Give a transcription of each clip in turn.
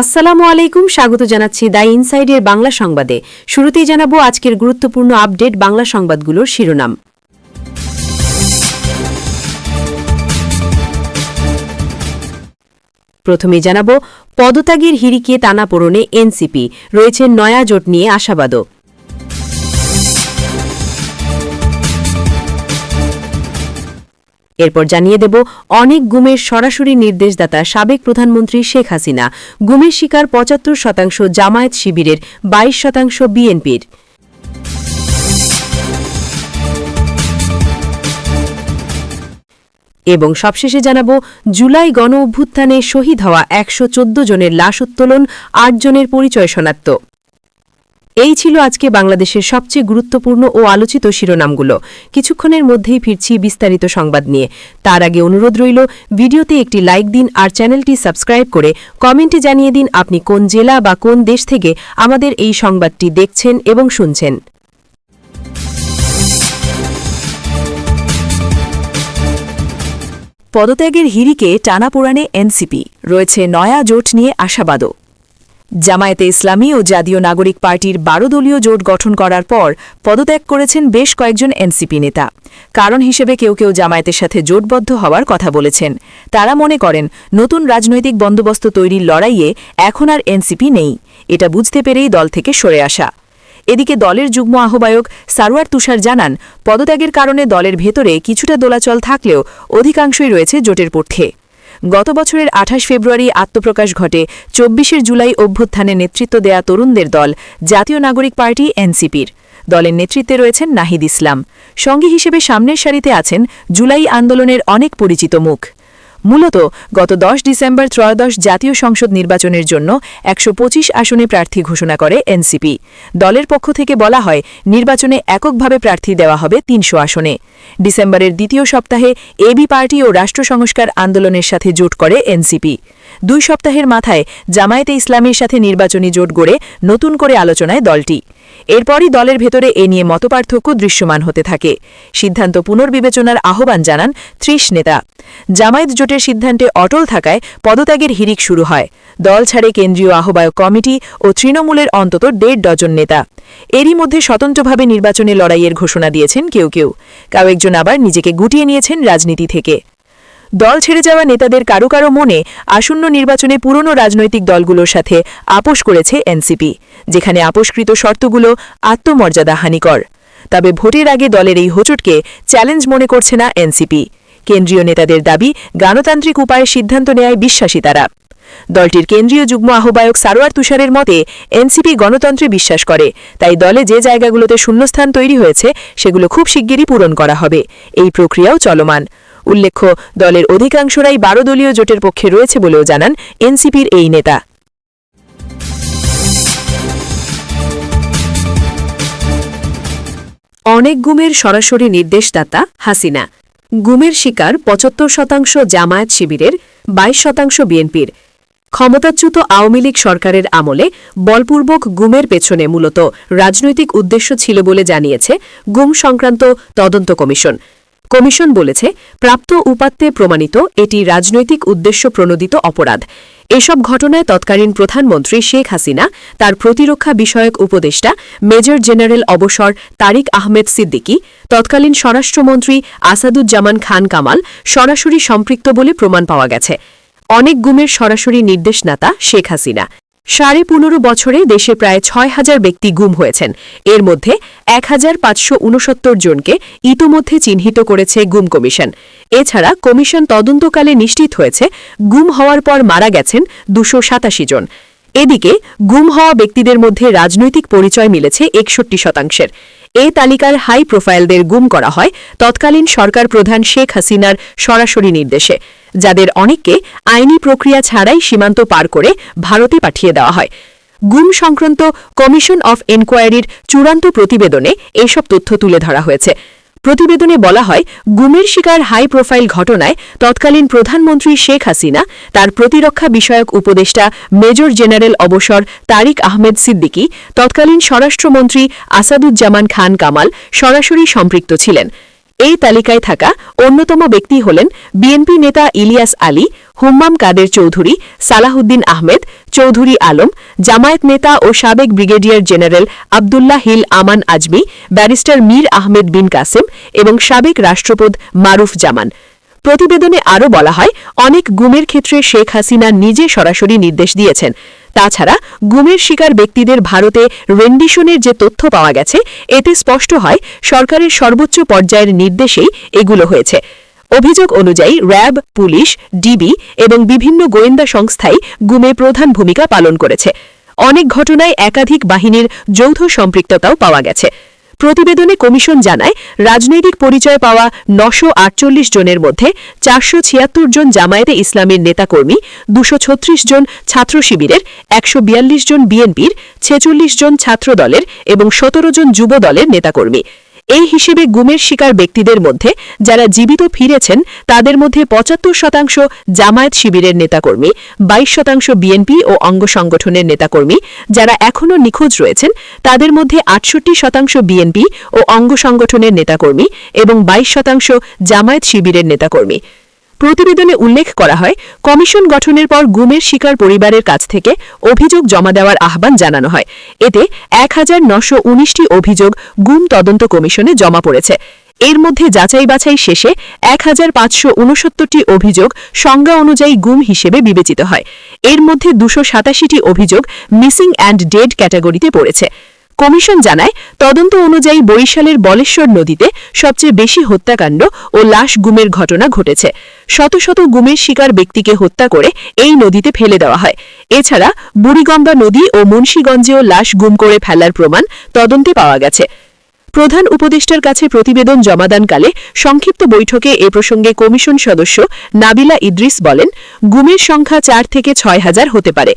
আসসালামু আলাইকুম, স্বাগত জানাচ্ছি দ্য ইনসাইডের বাংলা সংবাদে। শুরুতেই জানাব আজকের গুরুত্বপূর্ণ আপডেট বাংলা সংবাদগুলোর শিরোনাম। প্রথমে জানাব, পদত্যাগের হিরিকে টানাপোড়নে এনসিপি। রয়েছে নয়া জোট নিয়ে আশাবাদও। এরপর জানিয়ে দেব, অনেক গুমের সরাসরি নির্দেশদাতা সাবেক প্রধানমন্ত্রী শেখ হাসিনা। গুমের শিকার পঁচাত্তর শতাংশ জামায়াত শিবিরের ২২ শতাংশ বিএনপির। এবং সবশেষে জানাব, জুলাই গণ অভ্যুত্থানে শহীদ হওয়া একশ চোদ্দ জনের লাশ উত্তোলন, আট জনের পরিচয় শনাক্ত। এই ছিল আজকে বাংলাদেশের সবচেয়ে গুরুত্বপূর্ণ ও আলোচিত শিরোনামগুলো। কিছুক্ষণের মধ্যেই ফিরছি বিস্তারিত সংবাদ নিয়ে। তার আগে অনুরোধ রইল, ভিডিওতে একটি লাইক দিন আর চ্যানেলটি সাবস্ক্রাইব করে কমেন্টে জানিয়ে দিন আপনি কোন জেলা বা কোন দেশ থেকে আমাদের এই সংবাদটি দেখছেন এবং শুনছেন। পদত্যাগের হিরিকে টানা টানাপোড়ানে এনসিপি। রয়েছে নয়া জোট নিয়ে আশাবাদও। জামায়াতে ইসলামী ও জাতীয় নাগরিক পার্টির বারো দলীয় জোট গঠন করার পর পদত্যাগ করেছেন বেশ কয়েকজন এনসিপি নেতা। কারণ হিসেবে কেউ কেউ জামায়াতের সাথে জোটবদ্ধ হওয়ার কথা বলেছেন। তারা মনে করেন, নতুন রাজনৈতিক বন্দোবস্ত তৈরির লড়াইয়ে এখন আর এনসিপি নেই। এটা বুঝতে পেরেই দল থেকে সরে আসা। এদিকে দলের যুগ্ম আহ্বায়ক সারোয়ার তুষার জানান, পদত্যাগের কারণে দলের ভেতরে কিছুটা দোলাচল থাকলেও অধিকাংশই রয়েছে জোটের পক্ষে গত বছরের আঠাশ ফেব্রুয়ারি আত্মপ্রকাশ ঘটে। চব্বিশের জুলাই অভ্যুত্থানে নেতৃত্ব দেয়া তরুণদের দল, জাতীয় নাগরিক পার্টি, এনসিপির। দলের নেতৃত্বে রয়েছেন নাহিদ ইসলাম। সঙ্গী হিসেবে সামনের সারিতে আছেন জুলাই আন্দোলনের অনেক পরিচিত মুখ। মূলত গত দশ ডিসেম্বর ত্রয়োদশ জাতীয় সংসদ নির্বাচনের জন্য একশো পঁচিশ আসনে প্রার্থী ঘোষণা করে এনসিপি। দলের পক্ষ থেকে বলা হয়, নির্বাচনে এককভাবে প্রার্থী দেওয়া হবে তিনশো আসনে। ডিসেম্বরের দ্বিতীয় সপ্তাহে এবি পার্টি ও রাষ্ট্র সংস্কার আন্দোলনের সাথে জোট করে এনসিপি। দুই সপ্তাহের মাথায় জামায়াতে ইসলামের সাথে নির্বাচনী জোট গড়ে নতুন করে আলোচনায় দলটি। এরপরই দলের ভেতরে এ নিয়ে মতপার্থক্য দৃশ্যমান হতে থাকে। সিদ্ধান্ত পুনর্বিবেচনার আহ্বান জানান ত্রিশ নেতা। জামায়াত জোটের সিদ্ধান্তে অটল থাকায় পদত্যাগের হিরিক শুরু হয়। দল ছাড়ে কেন্দ্রীয় আহ্বায়ক কমিটি ও তৃণমূলের অন্তত দেড় ডজন নেতা। এরই মধ্যে স্বতন্ত্রভাবে নির্বাচনে লড়াইয়ের ঘোষণা দিয়েছেন কেউ কেউ। কাউ একজন আবার নিজেকে গুটিয়ে নিয়েছেন রাজনীতি থেকে। দল ছেড়ে যাওয়া নেতাদের কারও কারও মনে আসন্ন নির্বাচনে পুরনো রাজনৈতিক দলগুলোর সাথে আপোষ করেছে এনসিপি, যেখানে আপোষকৃত শর্তগুলো আত্মমর্যাদা হানিকর। তবে ভোটের আগে দলের এই হোঁচটকে চ্যালেঞ্জ মনে করছে না এনসিপি। কেন্দ্রীয় নেতাদের দাবি, গণতান্ত্রিক উপায়ে সিদ্ধান্ত নেয় বিশ্বাসী তারা। দলটির কেন্দ্রীয় যুগ্ম আহ্বায়ক সারোয়ার তুষারের মতে, এনসিপি গণতন্ত্রে বিশ্বাস করে, তাই দলে যে জায়গাগুলোতে শূন্যস্থান তৈরি হয়েছে, সেগুলো খুব শিগগিরই পূরণ করা হবে। এই প্রক্রিয়াও চলমান। উল্লেখ্য, দলের অধিকাংশরাই বারো দলীয় জোটের পক্ষে রয়েছে বলেও জানান এনসিপির এই নেতা। অনেক গুমের সরাসরি নির্দেশদাতা হাসিনা। গুমের শিকার পঁচাত্তর শতাংশ জামায়াত শিবিরের ২২ শতাংশ বিএনপির। ক্ষমতাচ্যুত আওয়ামী লীগ সরকারের আমলে বলপূর্বক গুমের পেছনে মূলত রাজনৈতিক উদ্দেশ্য ছিল বলে জানিয়েছে গুম সংক্রান্ত তদন্ত কমিশন। কমিশন বলেছে, প্রাপ্ত উপাত্তে প্রমাণিত এটি রাজনৈতিক উদ্দেশ্য প্রণোদিত অপরাধ। এসব ঘটনায় তৎকালীন প্রধানমন্ত্রী শেখ হাসিনা, তার প্রতিরক্ষা বিষয়ক উপদেষ্টা, মেজর জেনারেল অবসর তারিক আহমেদ সিদ্দিকী, তৎকালীন স্বরাষ্ট্রমন্ত্রী আসাদুজ্জামান খান কামাল সরাসরি সম্পৃক্ত বলে প্রমাণ পাওয়া গেছে। অনেক গুমের সরাসরি নির্দেশনাতা শেখ হাসিনা। সাড়ে পনেরো বছরে দেশে প্রায় ছয় হাজার ব্যক্তি গুম হয়েছেন। এর মধ্যে এক হাজার পাঁচশো উনসত্তর জনকে ইতোমধ্যে চিহ্নিত করেছে গুম কমিশন। এছাড়া কমিশন তদন্তকালে নিশ্চিত হয়েছে, গুম হওয়ার পর মারা গেছেন দুশো সাতাশি জন। এদিকে, গুম হওয়া ব্যক্তিদের মধ্যে রাজনৈতিক পরিচয় মিলেছে একষট্টি শতাংশের। এ তালিকার হাই প্রোফাইলদের গুম করা হয় তৎকালীন সরকার প্রধান শেখ হাসিনার সরাসরি নির্দেশে, যাদের অনেককে আইনি প্রক্রিয়া ছাড়াই সীমান্ত পার করে ভারতে পাঠিয়ে দেওয়া হয়। গুম সংক্রান্ত কমিশন অফ এনকোয়ারির চূড়ান্ত প্রতিবেদনে এসব তথ্য তুলে ধরা হয়েছে। প্রতিবেদনে বলা হয়, গুমের শিকার হাই প্রোফাইল ঘটনায় তৎকালীন প্রধানমন্ত্রী শেখ হাসিনা, তার প্রতিরক্ষা বিষয়ক উপদেষ্টা মেজর জেনারেল অবসর তারিক আহমেদ সিদ্দিকী, তৎকালীন স্বরাষ্ট্রমন্ত্রী আসাদুজ্জামান খান কামাল সরাসরি সম্পৃক্ত ছিলেন। এই তালিকায় থাকা অন্যতম ব্যক্তি হলেন বিএনপি নেতা ইলিয়াস আলী, হুম্মাম কাদের চৌধুরী সালাহুদ্দিন আহমেদ, চৌধুরী আলম, জামায়াত নেতা ও সাবেক brigadier general Abdullahil Amaan Azmi, barrister Mir Ahmed Bin Quasem এবং সাবেক রাষ্ট্রপদ মারুফ জামান। প্রতিবেদনে আরও বলা হয়, অনেক গুমের ক্ষেত্রে শেখ হাসিনা নিজে সরাসরি নির্দেশ দিয়েছেন। তাছাড়া গুমের শিকার ব্যক্তিদের ভারতে রেন্ডিশনের যে তথ্য পাওয়া গেছে, এতে স্পষ্ট হয় সরকারের সর্বোচ্চ পর্যায়ের নির্দেশেই এগুলো হয়েছে। অভিযোগ অনুযায়ী র্যাব, পুলিশ, ডিবি এবং বিভিন্ন গোয়েন্দা সংস্থাই গুমে প্রধান ভূমিকা পালন করেছে। অনেক ঘটনায় একাধিক বাহিনীর যৌথ সম্পৃক্ততাও পাওয়া গেছে। প্রতিবেদনে কমিশন জানায়, রাজনৈতিক পরিচয় পাওয়া নশো জনের মধ্যে চারশো ছিয়াত্তর জন জামায়াতে ইসলামের নেতাকর্মী, দুশো ছত্রিশ জন ছাত্র শিবিরের, একশো বিয়াল্লিশ জন বিএনপির, ছেচল্লিশ জন ছাত্র দলের এবং সতেরো জন যুব দলের নেতাকর্মী। এই হিসেবে গুমের শিকার ব্যক্তিদের মধ্যে যারা জীবিত ফিরেছেন, তাদের মধ্যে পঁচাত্তর শতাংশ জামায়াত শিবিরের নেতাকর্মী, বাইশ শতাংশ বিএনপি ও অঙ্গ সংগঠনের নেতাকর্মী যারা এখনও নিখোঁজ রয়েছেন, তাদের মধ্যে আটষট্টি শতাংশ বিএনপি ও অঙ্গ সংগঠনের নেতাকর্মী এবং বাইশ শতাংশ জামায়াত শিবিরের নেতাকর্মী। প্রতিবেদনে উল্লেখ করা হয়, কমিশন গঠনের পর গুমের শিকার পরিবারের কাছ থেকে অভিযোগ জমা দেওয়ার আহ্বান জানানো হয়। এতে এক হাজার অভিযোগ গুম তদন্ত কমিশনে জমা পড়েছে। এর মধ্যে যাচাই বাছাই শেষে এক অভিযোগ সংজ্ঞা অনুযায়ী গুম হিসেবে বিবেচিত হয়। এর মধ্যে দুশো অভিযোগ মিসিং অ্যান্ড ডেড ক্যাটাগরিতে পড়েছে। কমিশন জানায়, তদন্ত অনুযায়ী বরিশালের বলেশ্বর নদীতে সবচেয়ে বেশি হত্যাকাণ্ড ও লাশ গুমের ঘটনা ঘটেছে। শত শত গুমের শিকার ব্যক্তিকে হত্যা করে এই নদীতে ফেলে দেওয়া হয়। এছাড়া বুড়িগঙ্গা নদী ও মুন্সীগঞ্জেও লাশ গুম করে ফেলার প্রমাণ তদন্তে পাওয়া গেছে। প্রধান উপদেষ্টার কাছে প্রতিবেদন জমাদানকালে সংক্ষিপ্ত বৈঠকে এ প্রসঙ্গে কমিশন সদস্য নাবিলা ইদ্রিস বলেন, গুমের সংখ্যা চার থেকে ছয় হাজার হতে পারে।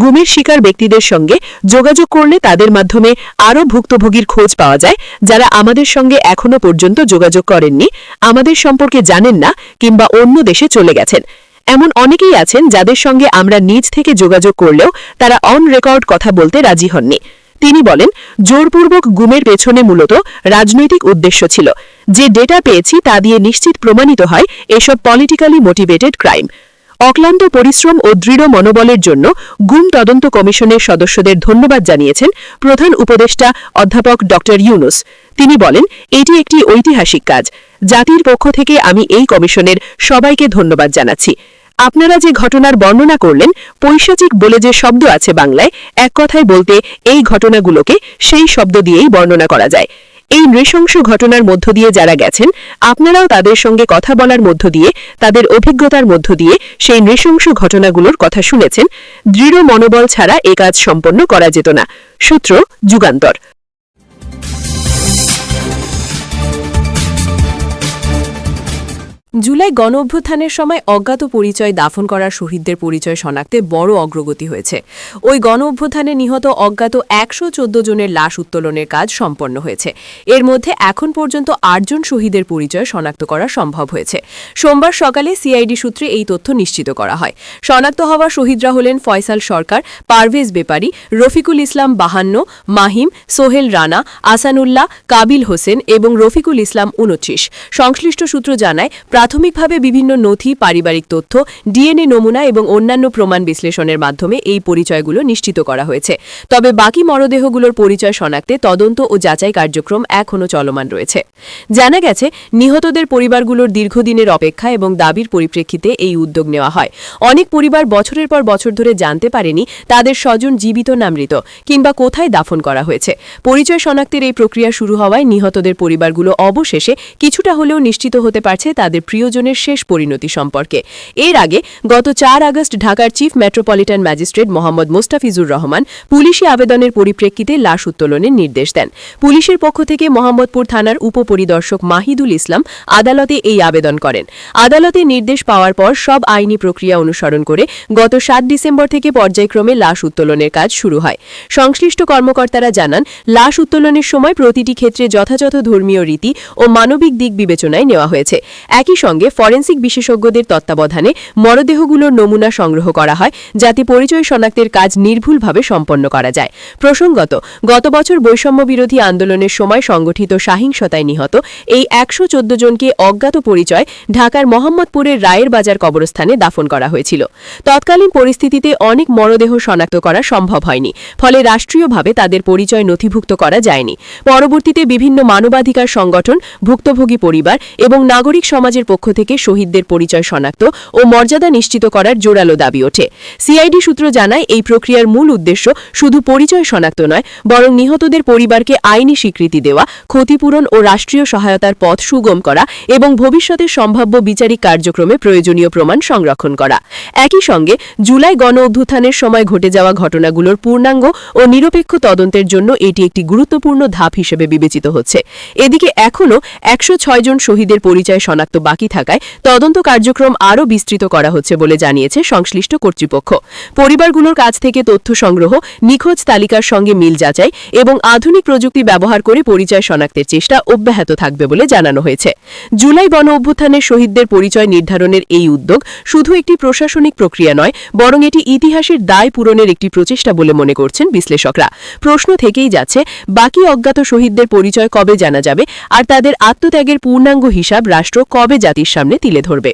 গুমের শিকার ব্যক্তিদের সঙ্গে যোগাযোগ করলে তাদের মাধ্যমে আরও ভুক্তভোগীর খোঁজ পাওয়া যায়। যারা আমাদের সঙ্গে এখনও পর্যন্ত যোগাযোগ করেননি, আমাদের সম্পর্কে জানেন না কিংবা অন্য দেশে চলে গেছেন। এমন অনেকেই আছেন যাদের সঙ্গে আমরা নিজ থেকে যোগাযোগ করলেও তারা অন রেকর্ড কথা বলতে রাজি হননি। তিনি বলেন, জোরপূর্বক গুমের পেছনে মূলত রাজনৈতিক উদ্দেশ্য ছিল। যে ডেটা পেয়েছি তা দিয়ে নিশ্চিত প্রমাণিত হয় এসব পলিটিক্যালি মোটিভেটেড ক্রাইম অক্লান্ত পরিশ্রম ও দৃঢ় মনোবলের জন্য গুম তদন্ত কমিশনের সদস্যদের ধন্যবাদ জানিয়েছেন প্রধান উপদেষ্টা অধ্যাপক ড ইউনুস। তিনি বলেন, এটি একটি ঐতিহাসিক কাজ। জাতির পক্ষ থেকে আমি এই কমিশনের সবাইকে ধন্যবাদ জানাচ্ছি। আপনারা যে ঘটনার বর্ণনা করলেন, পৈশাচিক বলে যে শব্দ আছে বাংলায়, এক কথায় বলতে এই ঘটনাগুলোকে সেই শব্দ দিয়েই বর্ণনা করা যায়। এই নৃশংস ঘটনার মধ্য দিয়ে যারা গেছেন, আপনারাও তাদের সঙ্গে কথা বলার মধ্য দিয়ে, তাদের অভিজ্ঞতার মধ্য দিয়ে সেই নৃশংস ঘটনাগুলোর কথা শুনেছেন। দৃঢ় মনোবল ছাড়া এ কাজ সম্পন্ন করা যেত না। সূত্র যুগান্তর। জুলাই গণ অভ্যুত্থানের সময় অজ্ঞাত পরিচয় দাফন করা শহীদদের পরিচয় শনাক্তে বড় অগ্রগতি হয়েছে। ওই গণ অভ্যুত্থানে নিহত অজ্ঞাত একশো চোদ্দ জনের লাশ উত্তোলনের কাজ সম্পন্ন হয়েছে। এর মধ্যে এখন পর্যন্ত আটজন শহীদের পরিচয় শনাক্ত করা সম্ভব হয়েছে। সোমবার সকালে সিআইডি সূত্রে এই তথ্য নিশ্চিত করা হয়। শনাক্ত হওয়া শহীদরা হলেন ফয়সাল সরকার, পারভেজ বেপারি, রফিকুল ইসলাম বাহান্ন, মাহিম, সোহেল রানা, আসানুল্লাহ, কাবিল হোসেন এবং রফিকুল ইসলাম উনত্রিশ সংশ্লিষ্ট সূত্র জানায় প্রাথমিকভাবে বিভিন্ন নথি, পারিবারিক তথ্য, ডিএনএ নমুনা এবং অন্যান্য প্রমাণ বিশ্লেষণের মাধ্যমে এই পরিচয়গুলো নিশ্চিত করা হয়েছে। তবে বাকি মরদেহগুলোর পরিচয় শনাক্তে তদন্ত ও যাচাই কার্যক্রম এখনও চলমান রয়েছে। জানা গেছে, নিহতদের পরিবারগুলোর দীর্ঘদিনের অপেক্ষা এবং দাবির পরিপ্রেক্ষিতে এই উদ্যোগ নেওয়া হয়। অনেক পরিবার বছরের পর বছর ধরে জানতে পারেনি তাদের স্বজন জীবিত না মৃত কিংবা কোথায় দাফন করা হয়েছে। পরিচয় শনাক্তের এই প্রক্রিয়া শুরু হওয়ায় নিহতদের পরিবারগুলো অবশেষে কিছুটা হলেও নিশ্চিত হতে পারছে তাদের প্রিয়জনের শেষ পরিণতি সম্পর্কে। এর আগে গত চার আগস্ট ঢাকার chief metropolitan magistrate Mohammad Mostafizur Rahman পুলিশি আবেদনের পরিপ্রেক্ষিতে লাশ উত্তোলনের নির্দেশ দেন। পুলিশের পক্ষ থেকে মোহাম্মদপুর থানার উপপরিদর্শক মাহিদুল ইসলাম আদালতে এই আবেদন করেন। আদালতে নির্দেশ পাওয়ার পর সব আইনি প্রক্রিয়া অনুসরণ করে গত সাত ডিসেম্বর থেকে পর্যায়ক্রমে লাশ উত্তোলনের কাজ শুরু হয়। সংশ্লিষ্ট কর্মকর্তারা জানান, লাশ উত্তোলনের সময় প্রতিটি ক্ষেত্রে যথাযথ ধর্মীয় রীতি ও মানবিক দিক বিবেচনায় নেওয়া হয়েছে। একই সঙ্গে ফরেন্সিক বিশেষজ্ঞদের তত্ত্বাবধানে মরদেহগুলোর নমুনা সংগ্রহ করা হয়, যাতে পরিচয় শনাক্তের কাজ নির্ভুলভাবে সম্পন্ন করা যায়। প্রসঙ্গত, গত বছর বৈষম্য বিরোধী আন্দোলনের সময় সংগঠিত সহিংসতায় নিহত এই একশো জনকে অজ্ঞাত পরিচয় ঢাকার মোহাম্মদপুরের রায়ের বাজার কবরস্থানে দাফন করা হয়েছিল। তৎকালীন পরিস্থিতিতে অনেক মরদেহ শনাক্ত করা সম্ভব হয়নি, ফলে রাষ্ট্রীয়ভাবে তাদের পরিচয় নথিভুক্ত করা যায়নি। পরবর্তীতে বিভিন্ন মানবাধিকার সংগঠন, ভুক্তভোগী পরিবার এবং নাগরিক সমাজের পক্ষ থেকে শহীদদের পরিচয় শনাক্ত ও মর্যাদা নিশ্চিত করার জোরালো দাবি ওঠে। সিআইডি সূত্র জানায়, এই প্রক্রিয়ার মূল উদ্দেশ্য শুধু পরিচয় শনাক্ত নয়, বরং নিহতদের পরিবারকে আইনি স্বীকৃতি দেওয়া, ক্ষতিপূরণ ও রাষ্ট্রীয় সহায়তার পথ সুগম করা এবং ভবিষ্যতের সম্ভাব্য বিচারিক কার্যক্রমে প্রয়োজনীয় প্রমাণ সংরক্ষণ করা। একই সঙ্গে, জুলাই গণ অভ্যুত্থানের সময় ঘটে যাওয়া ঘটনাগুলোর পূর্ণাঙ্গ ও নিরপেক্ষ তদন্তের জন্য এটি একটি গুরুত্বপূর্ণ ধাপ হিসেবে বিবেচিত হচ্ছে। এদিকে এখনও একশো ছয় জন শহীদের পরিচয় শনাক্ত বাকি থাকায় তদন্ত কার্যক্রম আরও বিস্তৃত করা হচ্ছে বলে জানিয়েছে সংশ্লিষ্ট কর্তৃপক্ষ। পরিবারগুলোর কাছ থেকে তথ্য সংগ্রহ, নিখোঁজ তালিকার সঙ্গে মিল যাচাই এবং আধুনিক প্রযুক্তি ব্যবহার করে পরিচয় শনাক্তের চেষ্টা অব্যাহত থাকবে বলে জানানো হয়েছে। জুলাই গণ অভ্যুত্থানের শহীদদের পরিচয় নির্ধারণের এই উদ্যোগ শুধু একটি প্রশাসনিক প্রক্রিয়া নয়, বরং এটি ইতিহাসের দায় পূরণের একটি প্রচেষ্টা বলে মনে করছেন বিশ্লেষকরা। প্রশ্ন থেকেই যাচ্ছে, বাকি অজ্ঞাত শহীদদের পরিচয় কবে জানা যাবে? আর তাদের আত্মত্যাগের পূর্ণাঙ্গ হিসাব রাষ্ট্র কবে জাতির সামনে তুলে ধরবে।